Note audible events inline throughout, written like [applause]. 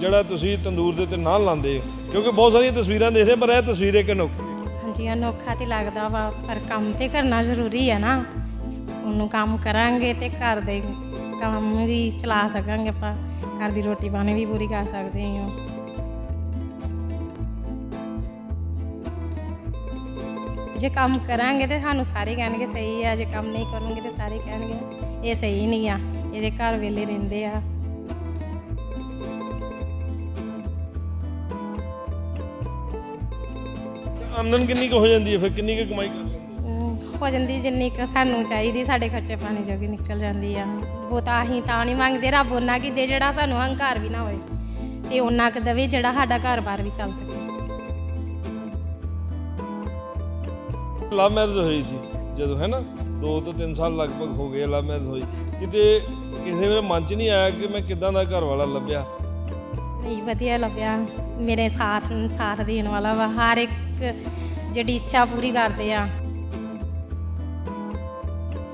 ਜਿਹੜਾ ਤੁਸੀਂ ਤੰਦੂਰ ਦੇ ਉੱਤੇ ਨਾਨ ਲਾਉਂਦੇ ਕਿਉਂਕਿ ਬਹੁਤ ਸਾਰੀਆਂ ਤਸਵੀਰਾਂ ਦੇਖਦੇ ਪਰ ਇਹ ਤਸਵੀਰ ਇੱਕ ਅਨੋਖੀ ਹਾਂਜੀ, ਅਨੋਖਾ ਤੇ ਲੱਗਦਾ ਵਾ, ਪਰ ਕੰਮ ਤੇ ਕਰਨਾ ਜ਼ਰੂਰੀ ਹੈ ਨਾ। ਉਹਨੂੰ ਕੰਮ ਕਰਾਂਗੇ ਤੇ ਘਰ ਦੇ ਕੰਮ ਵੀ ਚਲਾ ਸਕਾਂਗੇ ਆਪਾਂ। ਘਰ ਦੀ ਰੋਟੀ ਪਾਣੀ ਵੀ ਪੂਰੀ ਕਰ ਸਕਦੇ ਹਾਂ ਜੇ ਕੰਮ ਕਰਾਂਗੇ ਤੇ ਸਾਨੂੰ ਸਾਰੇ ਕਹਿਣਗੇ ਸਹੀ ਆ, ਜੇ ਕੰਮ ਨਹੀਂ ਕਰੂੰਗੇ ਤੇ ਸਾਰੇ ਕਹਿਣਗੇ, ਇਹ ਸਹੀ ਨਹੀਂ ਆ। ਇਹਦੇ ਘਰ ਵੇਲੇ ਰਹਿੰਦੇ ਆ। ਆਮਦਨ ਕਿੰਨੀ ਕੁ ਹੋ ਜਾਂਦੀ ਹੈ? ਫਿਰ ਕਿੰਨੀ ਕੁ ਕਮਾਈ ਕਰ ਲੈਂਦੇ ਹੋ? ਅਮ ਹੋ ਜਾਂਦੀ ਜਿੰਨੀ ਕੁ ਸਾਨੂੰ ਚਾਹੀਦੀ ਸਾਡੇ ਖਰਚੇ ਪਾਣੀ ਜੋਗੀ ਨਿਕਲ ਜਾਂਦੀ ਆ। ਉਹ ਤਾਂ ਅਸੀਂ ਤਾਂ ਨਹੀਂ ਮੰਗਦੇ ਰੱਬ ਉਹਨਾਂ ਕੀ ਦੇ ਜਿਹੜਾ ਸਾਨੂੰ ਹੰਕਾਰ ਵੀ ਨਾ ਹੋਏ। ਤੇ ਉਹਨਾਂ ਕੁ ਦਵੇ ਜਿਹੜਾ ਸਾਡਾ ਘਰ-ਬਾਰ ਵੀ ਚੱਲ ਸਕੇ। ਲਵ ਮੈਰਿਜ ਹੋਈ ਸੀ ਜਦੋਂ ਹੈ ਨਾ? 2 ਤੋਂ 3 ਸਾਲ ਲਗਭਗ ਹੋ ਗਏ ਲਵ ਮੈਰਿਜ ਹੋਈ। ਕਿਤੇ ਕਿਸੇ ਵੇਲੇ ਮਨ 'ਚ ਨਹੀਂ ਆਇਆ ਕਿ ਮੈਂ ਕਿਦਾਂ ਦਾ ਘਰ ਵਾਲਾ ਲੱਭਿਆ? ਨਹੀਂ ਵਧੀਆ ਲੱਭਿਆ। ਮੇਰੇ ਸਾਥ ਸਾਥ ਦੇਣ ਵਾਲਾ ਵਾ। ਹਰ ਇੱਕ ਜਿਹੜੀ ਇੱਛਾ ਪੂਰੀ ਕਰਦੇ ਆ।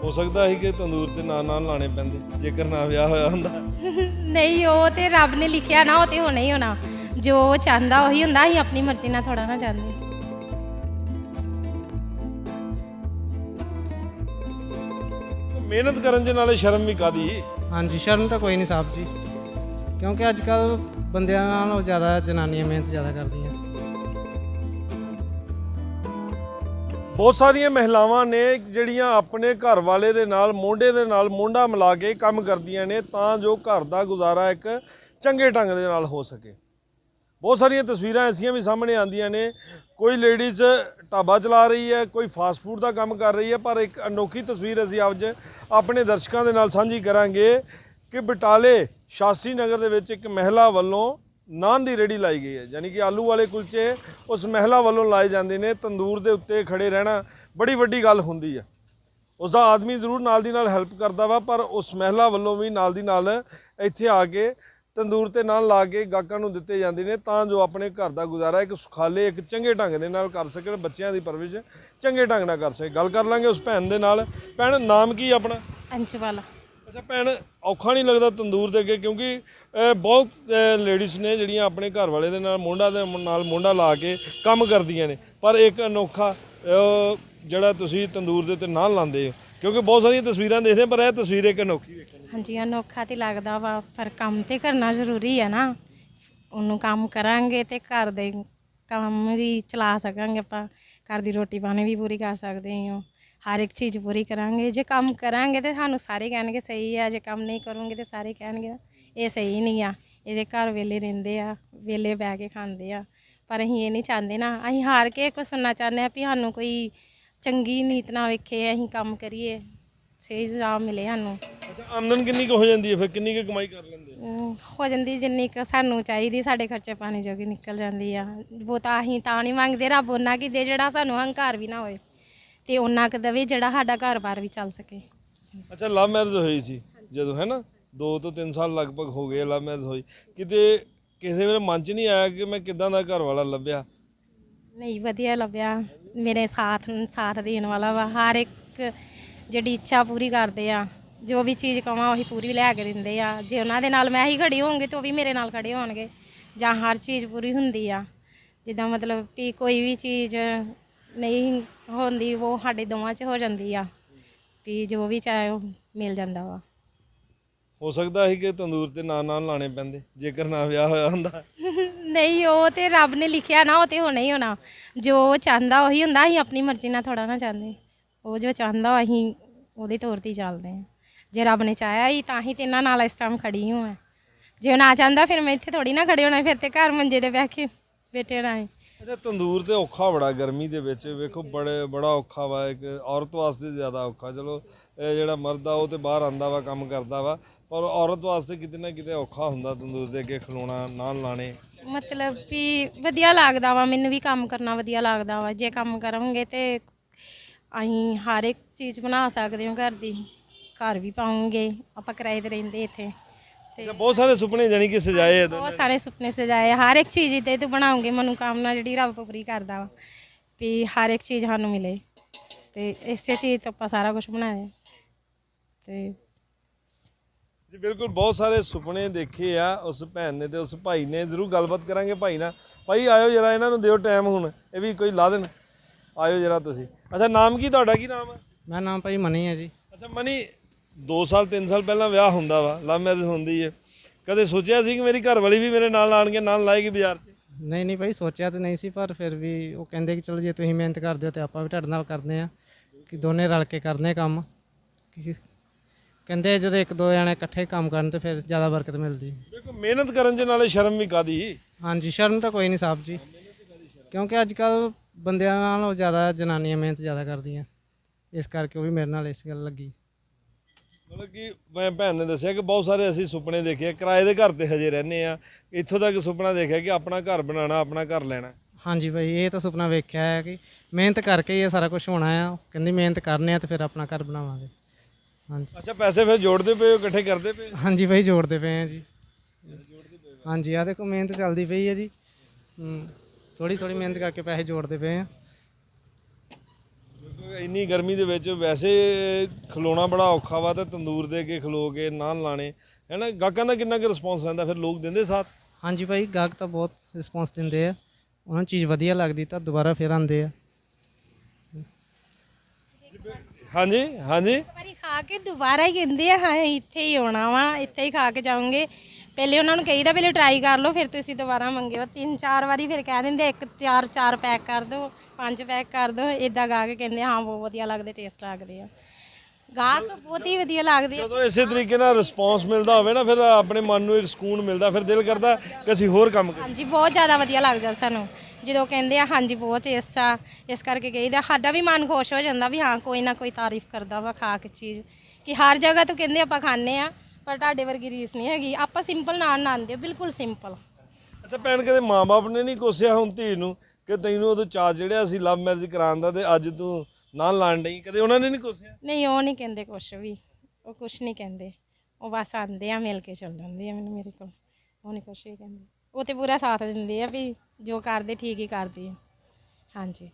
ਹੋ ਸਕਦਾ ਸੀ ਕਿ ਤੰਦੂਰ ਤੇ ਨਾਲ ਨਾਲ ਲਾਣੇ ਪੈਂਦੇ ਜੇਕਰ ਨਾ ਵਿਆਹ ਹੋਇਆ ਹੁੰਦਾ। [laughs] ਨਹੀਂ ਉਹ ਤੇ ਰੱਬ ਨੇ ਲਿਖਿਆ ਨਾ ਉਹ ਤੇ ਹੋਣਾ ਹੀ ਹੋਣਾ। ਜੋ ਉਹ ਚਾਹੁੰਦਾ ਉਹੀ ਹੁੰਦਾ ਅਸੀਂ ਆਪਣੀ ਮਰਜ਼ੀ ਨਾਲ ਥੋੜਾ ਨਾ ਚਾਹੁੰਦੇ। ਮਿਹਨਤ ਕਰਨ ਦੇ ਨਾਲੇ ਸ਼ਰਮ ਵੀ ਕਾਦੀ ਹਾਂਜੀ ਸ਼ਰਮ ਤਾਂ ਕੋਈ ਨਹੀਂ ਸਾਹਿਬ ਜੀ। ਕਿਉਂਕਿ ਅੱਜ ਕੱਲ ਬੰਦਿਆਂ ਨਾਲੋਂ ਜ਼ਿਆਦਾ ਜਨਾਨੀਆਂ ਮਿਹਨਤ ਜ਼ਿਆਦਾ ਕਰਦੀਆਂ। ਬਹੁਤ ਸਾਰੀਆਂ ਮਹਿਲਾਵਾਂ ਨੇ ਜਿਹੜੀਆਂ ਆਪਣੇ ਘਰ ਵਾਲੇ ਦੇ ਨਾਲ, ਮੋਢੇ ਦੇ ਨਾਲ ਮੋਢਾ ਮਿਲਾ ਕੇ ਕੰਮ ਕਰਦੀਆਂ ਨੇ ਤਾਂ ਜੋ ਘਰ ਦਾ ਗੁਜ਼ਾਰਾ ਇੱਕ ਚੰਗੇ ਢੰਗ ਦੇ ਨਾਲ ਹੋ ਸਕੇ। ਬਹੁਤ ਸਾਰੀਆਂ ਤਸਵੀਰਾਂ ਐਸੀਆਂ ਵੀ ਸਾਹਮਣੇ ਆਉਂਦੀਆਂ ਨੇ, ਕੋਈ ਲੇਡੀਜ਼ ਢਾਬਾ ਚਲਾ ਰਹੀ ਹੈ, ਕੋਈ ਫਾਸਟ ਫੂਡ ਦਾ ਕੰਮ ਕਰ ਰਹੀ ਹੈ, ਪਰ ਇੱਕ ਅਨੋਖੀ ਤਸਵੀਰ ਅਸੀਂ ਅੱਜ ਆਪਣੇ ਦਰਸ਼ਕਾਂ ਦੇ ਨਾਲ ਸਾਂਝੀ ਕਰਾਂਗੇ ਕਿ ਬਟਾਲੇ ਸ਼ਾਸਤਰੀ ਨਗਰ ਦੇ ਵਿੱਚ ਇੱਕ ਮਹਿਲਾ ਵੱਲੋਂ ਨਾਨ ਦੀ ਰੇੜੀ ਲਾਈ ਗਈ ਹੈ। ਯਾਨੀ ਕਿ ਆਲੂ ਵਾਲੇ ਕੁਲਚੇ ਉਸ ਮਹਿਲਾ ਵੱਲੋਂ ਲਾਏ ਜਾਂਦੇ ਨੇ, ਤੰਦੂਰ ਦੇ ਉੱਤੇ ਖੜੇ ਰਹਿਣਾ ਬੜੀ ਵੱਡੀ ਗੱਲ ਹੁੰਦੀ ਹੈ। ਉਸ ਦਾ ਆਦਮੀ ਜ਼ਰੂਰ ਨਾਲ ਦੀ ਨਾਲ ਹੈਲਪ ਕਰਦਾ ਵਾ, ਪਰ ਉਸ ਮਹਿਲਾ ਵੱਲੋਂ ਵੀ ਨਾਲ ਦੀ ਨਾਲ ਇੱਥੇ ਆ ਕੇ ਤੰਦੂਰ ਤੇ ਨਾਲ ਲਾ ਕੇ ਗਾਹਕਾਂ ਨੂੰ ਦਿੱਤੇ ਜਾਂਦੇ ਨੇ, ਤਾਂ ਜੋ ਆਪਣੇ ਘਰ ਦਾ ਗੁਜ਼ਾਰਾ ਇੱਕ ਸੁਖਾਲੇ, ਇੱਕ ਚੰਗੇ ਢੰਗ ਦੇ ਨਾਲ ਕਰ ਸਕਣ, ਬੱਚਿਆਂ ਦੀ ਪਰਵਰਿਸ਼ ਚੰਗੇ ਢੰਗ ਨਾਲ ਕਰ ਸਕੇ ਗੱਲ ਕਰ ਲਾਂਗੇ ਉਸ ਭੈਣ ਦੇ ਨਾਲ। ਭੈਣ, ਨਾਮ ਕੀ ਆਪਣਾ? ਅੰਚਵਾਲਾ ਅੱਛਾ ਭੈਣ ਔਖਾ ਨਹੀਂ ਲੱਗਦਾ ਤੰਦੂਰ ਦੇ ਅੱਗੇ? ਕਿਉਂਕਿ ਅਹ, ਬਹੁਤ ਲੇਡੀਜ਼ ਨੇ ਜਿਹੜੀਆਂ ਆਪਣੇ ਘਰ ਵਾਲੇ ਦੇ ਨਾਲ ਮੋਢਾ ਦੇ ਨਾਲ ਮੋਢਾ ਲਾ ਕੇ ਕੰਮ ਕਰਦੀਆਂ ਨੇ। ਪਰ ਇੱਕ ਅਨੋਖਾ ਅਹ, ਜਿਹੜਾ ਤੁਸੀਂ ਤੰਦੂਰ ਦੇ ਉੱਤੇ ਨਾ ਲਾਉਂਦੇ ਹੋ। ਕਿਉਂਕਿ ਬਹੁਤ ਸਾਰੀਆਂ ਤਸਵੀਰਾਂ ਦੇਖਦੇ ਪਰ ਇਹ ਤਸਵੀਰ ਇੱਕ ਅਨੋਖੀ ਵੇਖਣ ਨੂੰ। ਹਾਂਜੀ ਅਨੋਖਾ ਤੇ ਲੱਗਦਾ ਵਾ ਪਰ ਕੰਮ ਤੇ ਕਰਨਾ ਜ਼ਰੂਰੀ ਹੈ ਨਾ। ਉਹਨੂੰ ਕੰਮ ਕਰਾਂਗੇ ਤੇ ਘਰ ਦੇ ਕੰਮ ਵੀ ਚਲਾ ਸਕਾਂਗੇ ਆਪਾਂ। ਘਰ ਦੀ ਰੋਟੀ ਪਾਣੀ ਵੀ ਪੂਰੀ ਕਰ ਸਕਦੇ ਹਾਂ। ਹਰ ਇੱਕ ਚੀਜ਼ ਪੂਰੀ ਕਰਾਂਗੇ ਜੇ ਕੰਮ ਕਰਾਂਗੇ ਤੇ ਸਾਨੂੰ ਸਾਰੇ ਕਹਿਣਗੇ ਸਹੀ ਆ ਜੇ ਕੰਮ ਨਹੀਂ ਕਰੂੰਗੇ ਤੇ ਸਾਰੇ ਕਹਿਣਗੇ ਇਹ ਸਹੀ ਨਹੀਂ ਆ ਇਹਦੇ ਘਰ ਵੇਲੇ ਰਹਿੰਦੇ ਆ ਵੇਲੇ ਬਹਿ ਕੇ ਖਾਂਦੇ ਆ ਪਰ ਅਸੀਂ ਇਹ ਨਹੀਂ ਚਾਹੁੰਦੇ ਨਾ ਅਸੀਂ ਹਾਰ ਕੇ ਕੁਝ ਸੁਣਨਾ ਚਾਹੁੰਦੇ ਆ ਵੀ ਸਾਨੂੰ ਕੋਈ ਚੰਗੀ ਨੀਤ ਨਾ ਵੇਖੇ ਅਸੀਂ ਕੰਮ ਕਰੀਏ ਸਹੀ ਜਵਾਬ ਮਿਲੇ ਸਾਨੂੰ। ਅੱਛਾ ਆਮਦਨ ਕਿੰਨੀ ਕੁ ਹੋ ਜਾਂਦੀ ਹੈ ਫਿਰ? ਕਿੰਨੀ ਕੁ ਕਮਾਈ ਕਰ ਲੈਂਦੇ ਹੋ ਜਾਂਦੀ ਜਿੰਨੀ ਕੁ ਸਾਨੂੰ ਚਾਹੀਦੀ ਸਾਡੇ ਖਰਚੇ ਪਾਣੀ ਜੋਗੀ ਨਿਕਲ ਜਾਂਦੀ ਆ। ਉਹ ਤਾਂ ਅਸੀਂ ਤਾਂ ਨਹੀਂ ਮੰਗਦੇ ਰੱਬ ਉਹਨਾਂ ਕੀ ਦੇ ਜਿਹੜਾ ਸਾਨੂੰ ਹੰਕਾਰ ਵੀ ਨਾ ਹੋਏ। ਤੇ ਉਹਨਾਂ ਕੁ ਦਵੇ ਜਿਹੜਾ ਸਾਡਾ ਘਰ-ਬਾਰ ਵੀ ਚੱਲ ਸਕੇ। ਅੱਛਾ ਲਵ ਮੈਰਿਜ ਹੋਈ ਸੀ ਜਦੋਂ ਹੈ ਨਾ? 2 ਤੋਂ 3 ਸਾਲ ਲਗਭਗ ਹੋ ਗਏ ਲਵ ਮੈਰਿਜ ਹੋਈ। ਕਿਤੇ ਕਿਸੇ ਵੇਲੇ ਮਨ 'ਚ ਨਹੀਂ ਆਇਆ ਕਿ ਮੈਂ ਕਿਦਾਂ ਦਾ ਘਰ ਵਾਲਾ ਲੱਭਿਆ? ਨਹੀਂ ਵਧੀਆ ਲੱਭਿਆ। ਮੇਰੇ ਸਾਥ ਸਾਥ ਦੇਣ ਵਾਲਾ ਵਾ। ਹਰ ਇੱਕ ਜਿਹੜੀ ਇੱਛਾ ਪੂਰੀ ਕਰਦੇ ਆ। ਜੋ ਵੀ ਚੀਜ਼ ਕਵਾਂ ਉਹੀ ਪੂਰੀ ਲਿਆ ਕੇ ਦਿੰਦੇ ਆ। ਜੇ ਉਹਨਾਂ ਦੇ ਨਾਲ ਮੈਂ ਹੀ ਖੜੀ ਹੋਵਾਂਗੀ ਤਾਂ ਉਹ ਵੀ ਮੇਰੇ ਨਾਲ ਖੜੇ ਹੋਣਗੇ। ਜਾਂ ਹਰ ਚੀਜ਼ ਪੂਰੀ ਹੁੰਦੀ ਆ। ਜਿੱਦਾਂ ਮਤਲਬ ਵੀ ਕੋਈ ਵੀ ਚੀਜ਼ ਨਹੀਂ ਹੁੰਦੀ ਉਹ ਸਾਡੇ ਦੋਵਾਂ 'ਚ ਹੋ ਜਾਂਦੀ ਆ ਵੀ ਜੋ ਵੀ ਚਾਹੇ ਉਹ ਮਿਲ ਜਾਂਦਾ ਵਾ। ਹੋ ਸਕਦਾ ਸੀ ਕਿ ਤੰਦੂਰ ਤੇ ਨਾਲ ਨਾਲ ਲਾਣੇ ਪੈਂਦੇ ਜੇਕਰ ਨਾ ਵਿਆਹ ਹੋਇਆ ਹੁੰਦਾ। [laughs] ਨਹੀਂ ਉਹ ਤੇ ਰੱਬ ਨੇ ਲਿਖਿਆ ਨਾ ਉਹ ਤੇ ਹੋਣਾ ਹੀ ਹੋਣਾ। ਜੋ ਉਹ ਚਾਹੁੰਦਾ ਉਹੀ ਹੁੰਦਾ ਅਸੀਂ ਆਪਣੀ ਮਰਜ਼ੀ ਨਾਲ ਥੋੜਾ ਨਾ ਚਾਹੁੰਦੇ। ਉਹ ਜੋ ਚਾਹੁੰਦਾ ਅਸੀਂ ਉਹਦੇ ਤੌਰ ਤੇ ਹੀ ਚੱਲਦੇ ਹਾਂ। ਜੇ ਰੱਬ ਨੇ ਚਾਹਿਆ ਹੀ ਤਾਂ ਹੀ ਤੇ ਇਹਨਾਂ ਨਾਲ ਇਸ ਟਾਈਮ ਖੜੀ ਹਾਂ ਜੇ ਉਹ ਨਾ ਚਾਹੁੰਦਾ ਫਿਰ ਮੈਂ ਇੱਥੇ ਥੋੜੀ ਨਾ ਖੜੀ ਹੋਣਾ ਫਿਰ ਤੇ ਘਰ ਮੰਜੇ ਤੇ ਬਹਿ ਕੇ ਬੈਠੇ ਰਹਿਣਾ ਹੈ। ਅੱਛਾ ਤੰਦੂਰ ਤੇ ਔਖਾ ਬੜਾ ਗਰਮੀ ਦੇ ਵਿੱਚ। ਵੇਖੋ, ਬੜੇ, ਬੜਾ ਔਖਾ ਵਾ, ਇੱਕ ਔਰਤ ਵਾਸਤੇ ਜ਼ਿਆਦਾ ਔਖਾ। ਚਲੋ, ਇਹ ਜਿਹੜਾ ਮਰਦ ਆ, ਉਹ ਤੇ ਬਾਹਰ ਆਂਦਾ ਵਾ, ਕੰਮ ਕਰਦਾ ਵਾ, ਪਰ ਔਰਤ ਵਾਸਤੇ ਕਿਤੇ ਨਾ ਕਿਤੇ ਔਖਾ ਹੁੰਦਾ ਤੰਦੂਰ ਦੇ ਅੱਗੇ ਖਲੋਣਾ, ਨਾਲ ਲਾਣੇ। ਮਤਲਬ ਵੀ ਵਧੀਆ ਲੱਗਦਾ ਵਾ, ਮੈਨੂੰ ਵੀ ਕੰਮ ਕਰਨਾ ਵਧੀਆ ਲੱਗਦਾ ਵਾ। ਜੇ ਕੰਮ ਕਰਾਂਗੇ ਤੇ ਅਸੀਂ ਹਰ ਇੱਕ ਚੀਜ਼ ਬਣਾ ਸਕਦੇ ਹਾਂ ਘਰ ਦੀ। ਘਰ ਵੀ ਪਾਉਂਗੇ, ਆਪਾਂ ਕਿਰਾਏ ਤੇ ਰਹਿੰਦੇ ਇੱਥੇ। ਅੱਛਾ ਬਹੁਤ ਸਾਰੇ ਸੁਪਨੇ ਜਾਨੀ ਕਿ ਸਜਾਏ ਆ ਬਹੁਤ ਸਾਰੇ ਸੁਪਨੇ ਸਜਾਏ ਹਰ ਇੱਕ ਚੀਜ਼ ਤੇ ਤੂੰ ਬਣਾਉਂਗੇ ਮਨੋਕਾਮਨਾ ਜਿਹੜੀ ਰੱਬ ਪੂਰੀ ਕਰਦਾ ਵਾ ਵੀ ਹਰ ਇੱਕ ਚੀਜ਼ ਸਾਨੂੰ ਮਿਲੇ। ਤੇ ਇਸੇ ਚੀਜ਼ ਤੋਂ ਆਪਾਂ ਸਾਰਾ ਕੁਝ ਬਣਾਇਆ। ਤੇ ਜੀ ਬਿਲਕੁਲ ਬਹੁਤ ਸਾਰੇ ਸੁਪਨੇ ਦੇਖੇ ਆ ਉਸ ਭੈਣ ਨੇ ਤੇ ਉਸ ਭਾਈ ਨੇ। ਜ਼ਰੂਰ ਗੱਲਬਾਤ ਕਰਾਂਗੇ ਭਾਈ ਨਾਲ। ਭਾਈ ਆਇਓ ਜਰਾ ਇਹਨਾਂ ਨੂੰ ਦਿਓ ਟਾਈਮ ਹੁਣ। ਇਹ ਵੀ ਕੋਈ ਲਾ ਦੇਣ। ਆਇਓ ਜਰਾ ਤੁਸੀਂ। ਅੱਛਾ ਨਾਮ ਕੀ ਤੁਹਾਡਾ? ਕੀ ਨਾਮ ਹੈ ਮੇਰਾ ਨਾਮ ਭਾਈ ਮਨੀ ਹੈ ਜੀ। ਅੱਛਾ ਮਨੀ 2 ਸਾਲ 3 ਸਾਲ ਪਹਿਲਾਂ ਵਿਆਹ ਹੁੰਦਾ ਵਾ ਲਵ ਮੈਰਿਜ ਹੁੰਦੀ ਹੈ ਕਦੇ ਸੋਚਿਆ ਸੀ ਕਿ ਮੇਰੀ ਘਰ ਵਾਲੀ ਵੀ ਮੇਰੇ ਨਾਲ ਆਣਗੇ ਨਾਲ ਲਾਏਗੀ ਬਾਜ਼ਾਰ 'ਚ? ਨਹੀਂ ਨਹੀਂ ਭਾਈ ਸੋਚਿਆ ਤਾਂ ਨਹੀਂ ਸੀ ਪਰ ਫਿਰ ਵੀ ਉਹ ਕਹਿੰਦੇ ਕਿ ਚਲੋ ਜੇ ਤੁਸੀਂ ਮਿਹਨਤ ਕਰਦੇ ਹੋ ਤੇ ਆਪਾਂ ਵੀ ਤੁਹਾਡੇ ਨਾਲ ਕਰਦੇ ਆ ਕਿ ਦੋਨੇ ਰਲ ਕੇ ਕਰਨੇ ਕੰਮ। ਕਿ ਕਹਿੰਦੇ ਜਦੋਂ ਇੱਕ ਦੋ ਜਣੇ ਇਕੱਠੇ ਕੰਮ ਕਰਨ ਤੇ ਫਿਰ ਜ਼ਿਆਦਾ ਬਰਕਤ ਮਿਲਦੀ। ਦੇਖੋ ਮਿਹਨਤ ਕਰਨ ਦੇ ਨਾਲੇ ਸ਼ਰਮ ਵੀ ਕਾਦੀ ਹਾਂਜੀ ਸ਼ਰਮ ਤਾਂ ਕੋਈ ਨਹੀਂ ਸਾਹਿਬ ਜੀ। ਕਿਉਂਕਿ ਅੱਜ ਕੱਲ ਬੰਦਿਆਂ ਨਾਲੋਂ ਜ਼ਿਆਦਾ ਜਨਾਨੀਆਂ ਮਿਹਨਤ ਜ਼ਿਆਦਾ ਕਰਦੀਆਂ। ਇਸ ਕਰਕੇ ਉਹ ਵੀ ਮੇਰੇ ਨਾਲ ਇਸ ਗੱਲ ਲੱਗੀ। ਮਤਲਬ ਕਿ ਮੈਂ ਭੈਣ ਨੇ ਦੱਸਿਆ ਕਿ ਬਹੁਤ ਸਾਰੇ ਅਸੀਂ ਸੁਪਨੇ ਦੇਖੇ ਆ, ਕਿਰਾਏ ਦੇ ਘਰ ਤੇ ਹਜੇ ਰਹਿੰਦੇ ਆ। ਇੱਥੋਂ ਤੱਕ ਸੁਪਨਾ ਦੇਖਿਆ ਕਿ ਆਪਣਾ ਘਰ ਬਣਾਉਣਾ ਆਪਣਾ ਘਰ ਲੈਣਾ। ਹਾਂਜੀ ਭਾਈ ਇਹ ਤਾਂ ਸੁਪਨਾ ਵੇਖਿਆ ਹੈ ਕਿ ਮਿਹਨਤ ਕਰਕੇ ਹੀ ਇਹ ਸਾਰਾ ਕੁਝ ਹੋਣਾ ਆ। ਕਹਿੰਦੀ ਮਿਹਨਤ ਕਰਨੇ ਆ ਤੇ ਫਿਰ ਆਪਣਾ ਘਰ ਬਣਾਵਾਂਗੇ। ਹਾਂਜੀ। ਅੱਛਾ ਪੈਸੇ ਫਿਰ ਜੋੜਦੇ ਪਏ ਹੋ ਇਕੱਠੇ ਕਰਦੇ ਪਏ ਹੋ? ਹਾਂਜੀ ਭਾਈ ਜੋੜਦੇ ਪਏ ਆ ਜੀ। ਹਾਂਜੀ ਆ ਦੇਖੋ ਮਿਹਨਤ ਚੱਲਦੀ ਪਈ ਹੈ ਜੀ। ਥੋੜੀ ਥੋੜੀ ਮਿਹਨਤ ਕਰਕੇ ਪੈਸੇ ਜੋੜਦੇ ਪਏ ਆ। ਇੰਨੀ ਗਰਮੀ ਦੇ ਵਿੱਚ ਵੈਸੇ ਖਲੋਣਾ ਬੜਾ ਔਖਾ ਵਾ ਤੇ ਤੰਦੂਰ ਦੇ ਅੱਗੇ ਖਲੋ ਕੇ ਨਾਨ ਲਾਣੇ। ਹੈਨਾ ਗਾਹਕਾਂ ਦਾ ਕਿੰਨਾ ਕੁ ਰਿਸਪੌਂਸ ਰਹਿੰਦਾ ਫਿਰ ਲੋਕ ਦਿੰਦੇ ਸਾਥ? ਹਾਂਜੀ ਭਾਈ ਗਾਹਕ ਤਾਂ ਬਹੁਤ ਰਿਸਪੌਂਸ ਦਿੰਦੇ ਆ। ਉਹਨਾਂ ਨੂੰ ਚੀਜ਼ ਵਧੀਆ ਲੱਗਦੀ ਤਾਂ ਦੁਬਾਰਾ ਫਿਰ ਆਉਂਦੇ ਆ। ਹਾਂਜੀ ਹਾਂਜੀ। ਇੱਕ ਵਾਰੀ ਖਾ ਕੇ ਦੁਬਾਰਾ ਹੀ ਕਹਿੰਦੇ ਆ ਹਾਂ ਇੱਥੇ ਹੀ ਆਉਣਾ ਵਾ ਇੱਥੇ ਹੀ ਖਾ ਕੇ ਜਾਓਗੇ ਪਹਿਲੇ ਉਹਨਾਂ ਨੂੰ ਕਹੀਦਾ ਪਹਿਲੇ ਟਰਾਈ ਕਰ ਲਓ ਫਿਰ ਤੁਸੀਂ ਦੁਬਾਰਾ ਮੰਗਿਓ। ਤਿੰਨ ਚਾਰ ਵਾਰੀ ਫਿਰ ਕਹਿ ਦਿੰਦੇ ਇੱਕ ਚਾਰ ਚਾਰ ਪੈਕ ਕਰ ਦਿਓ ਪੰਜ ਪੈਕ ਕਰ ਦਿਓ। ਇਦਾਂ ਗਾ ਕੇ ਕਹਿੰਦੇ ਹਾਂ ਬਹੁਤ ਵਧੀਆ ਲੱਗਦੇ ਟੇਸਟ ਲੱਗਦੇ ਆ। ਗਾਹਕ ਬਹੁਤ ਹੀ ਵਧੀਆ ਲੱਗਦੇ ਆ। ਜਦੋਂ ਇਸੇ ਤਰੀਕੇ ਨਾਲ ਰਿਸਪੌਂਸ ਮਿਲਦਾ ਹੋਵੇ ਨਾ ਫਿਰ ਆਪਣੇ ਮਨ ਨੂੰ ਇੱਕ ਸਕੂਨ ਮਿਲਦਾ ਫਿਰ ਦਿਲ ਕਰਦਾ ਕਿ ਅਸੀਂ ਹੋਰ ਕੰਮ ਕਰੀਏ। ਹਾਂਜੀ ਬਹੁਤ ਜ਼ਿਆਦਾ ਵਧੀਆ ਲੱਗਦਾ ਸਾਨੂੰ। ਜਦੋਂ ਕਹਿੰਦੇ ਆ ਹਾਂਜੀ ਬਹੁਤ ਟੇਸਟ ਆ ਇਸ ਕਰਕੇ ਕਹੀਦਾ ਸਾਡਾ ਵੀ ਮਨ ਖੁਸ਼ ਹੋ ਜਾਂਦਾ ਵੀ ਹਾਂ ਕੋਈ ਨਾ ਕੋਈ ਤਾਰੀਫ ਕਰਦਾ ਵਾ ਖਾ ਕੇ ਚੀਜ਼। ਕਿ ਹਰ ਜਗ੍ਹਾ ਤੋਂ ਕਹਿੰਦੇ ਆਪਾਂ ਖਾਂਦੇ ਆ ਪਰ ਤੁਹਾਡੇ ਵਰਗੀ ਰੀਸ ਨਹੀਂ ਹੈਗੀ। ਆਪਾਂ ਸਿੰਪਲ ਨਾਨ ਨਾਂਦੇ ਬਿਲਕੁਲ ਸਿੰਪਲ ਅੱਛਾ ਭੈਣ ਕਦੇ ਮਾਂ-ਬਾਪ ਨੇ ਨਹੀਂ ਕੋਸਿਆ ਹੁਣ ਧੀ ਨੂੰ ਕਿ ਤੈਨੂੰ ਉਦੋਂ ਚਾਅ ਚੜਿਆ ਸੀ ਲਵ ਮੈਰਿਜ ਕਰਾਉਣ ਦਾ ਤੇ ਅੱਜ ਤੂੰ ਨਾਲ ਲਾਣ ਡਈ? ਕਦੇ ਉਹਨਾਂ ਨੇ ਨਹੀਂ ਕੋਸਿਆ? ਨਹੀਂ ਉਹ ਨਹੀਂ ਕਹਿੰਦੇ ਕੁਛ ਵੀ। ਉਹ ਕੁਛ ਨਹੀਂ ਕਹਿੰਦੇ। ਉਹ ਬਸ ਆਂਦੇ ਆ ਮਿਲ ਕੇ ਚੱਲ ਜਾਂਦੇ ਆ ਮੈਨੂੰ ਮੇਰੇ ਕੋਲ। ਉਹ ਨਹੀਂ ਕੁਛ ਵੀ ਕਹਿੰਦੇ। ਉਹ ਤੇ ਪੂਰਾ ਸਾਥ ਦਿੰਦੇ ਆ ਵੀ ਜੋ ਕਰਦੇ ਠੀਕ ਹੀ ਕਰਦੀ ਆ। ਹਾਂਜੀ।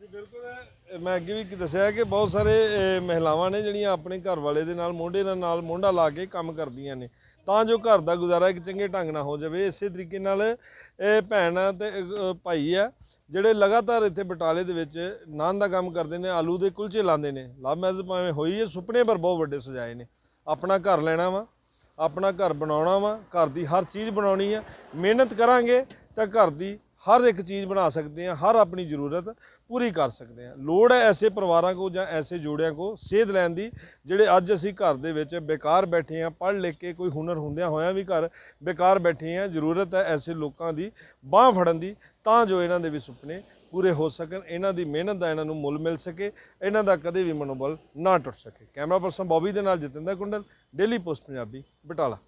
ਜੀ ਬਿਲਕੁਲ ਮੈਂ ਅੱਗੇ ਵੀ ਦੱਸਿਆ ਕਿ ਬਹੁਤ ਸਾਰੇ ਮਹਿਲਾਵਾਂ ਨੇ ਜਿਹੜੀਆਂ ਆਪਣੇ ਘਰ ਵਾਲੇ ਦੇ ਨਾਲ ਮੋਢੇ ਦੇ ਨਾਲ ਮੋਢਾ ਲਾ ਕੇ ਕੰਮ ਕਰਦੀਆਂ ਨੇ। ਤਾਂ ਜੋ ਘਰ ਦਾ ਗੁਜ਼ਾਰਾ ਇੱਕ ਚੰਗੇ ਢੰਗ ਨਾਲ ਹੋ ਜਾਵੇ ਇਸੇ ਤਰੀਕੇ ਨਾਲ ਇਹ ਭੈਣ ਤੇ ਅਹ, ਭਾਈ ਆ ਜਿਹੜੇ ਲਗਾਤਾਰ ਇੱਥੇ ਬਟਾਲੇ ਦੇ ਵਿੱਚ ਨਾਨ ਦਾ ਕੰਮ ਕਰਦੇ ਨੇ ਆਲੂ ਦੇ ਕੁਲਚੇ ਲਾਉਂਦੇ ਨੇ। ਲਵ ਮੈਰਿਜ ਭਾਵੇਂ ਹੋਈ ਹੈ ਸੁਪਨੇ ਪਰ ਬਹੁਤ ਵੱਡੇ ਸਜਾਏ ਨੇ। ਆਪਣਾ ਘਰ ਲੈਣਾ ਵਾ ਆਪਣਾ ਘਰ ਬਣਾਉਣਾ ਵਾ ਘਰ ਦੀ ਹਰ ਚੀਜ਼ ਬਣਾਉਣੀ ਆ। ਮਿਹਨਤ ਕਰਾਂਗੇ ਤਾਂ ਘਰ ਦੀ ਹਰ ਇੱਕ ਚੀਜ਼ ਬਣਾ ਸਕਦੇ ਆ ਹਰ ਆਪਣੀ ਜ਼ਰੂਰਤ ਪੂਰੀ ਕਰ ਸਕਦੇ ਹਾਂ। ਲੋੜ ਹੈ ਐਸੇ ਪਰਿਵਾਰਾਂ ਕੋ ਜਾਂ ਐਸੇ ਜੋੜਿਆਂ ਕੋ ਸੇਧ ਲੈਣ ਦੀ, ਜਿਹੜੇ ਅੱਜ ਅਸੀਂ ਘਰ ਦੇ ਵਿੱਚ ਬੇਕਾਰ ਬੈਠੇ ਹਾਂ, ਪੜ੍ਹ ਲਿਖ ਕੇ ਕੋਈ ਹੁਨਰ ਹੁੰਦਿਆਂ ਹੋਇਆਂ ਵੀ ਘਰ ਬੇਕਾਰ ਬੈਠੇ ਹਾਂ, ਜ਼ਰੂਰਤ ਹੈ ਐਸੇ ਲੋਕਾਂ ਦੀ ਬਾਹ ਫੜਨ ਦੀ, ਤਾਂ ਜੋ ਇਹਨਾਂ ਦੇ ਵੀ ਸੁਪਨੇ ਪੂਰੇ ਹੋ ਸਕਣ, ਇਹਨਾਂ ਦੀ ਮਿਹਨਤ ਦਾ ਇਹਨਾਂ ਨੂੰ ਮੁੱਲ ਮਿਲ ਸਕੇ, ਇਹਨਾਂ ਦਾ ਕਦੇ ਵੀ ਮਨੋਬਲ ਨਾ ਟੁੱਟ ਸਕੇ। ਕੈਮਰਾ ਪਰਸਨ ਬੌਬੀ ਦੇ ਨਾਲ ਜਤਿੰਦਰ ਕੁੰਡਲ, ਡੇਲੀ ਪੋਸਟ ਪੰਜਾਬੀ, ਬਟਾਲਾ।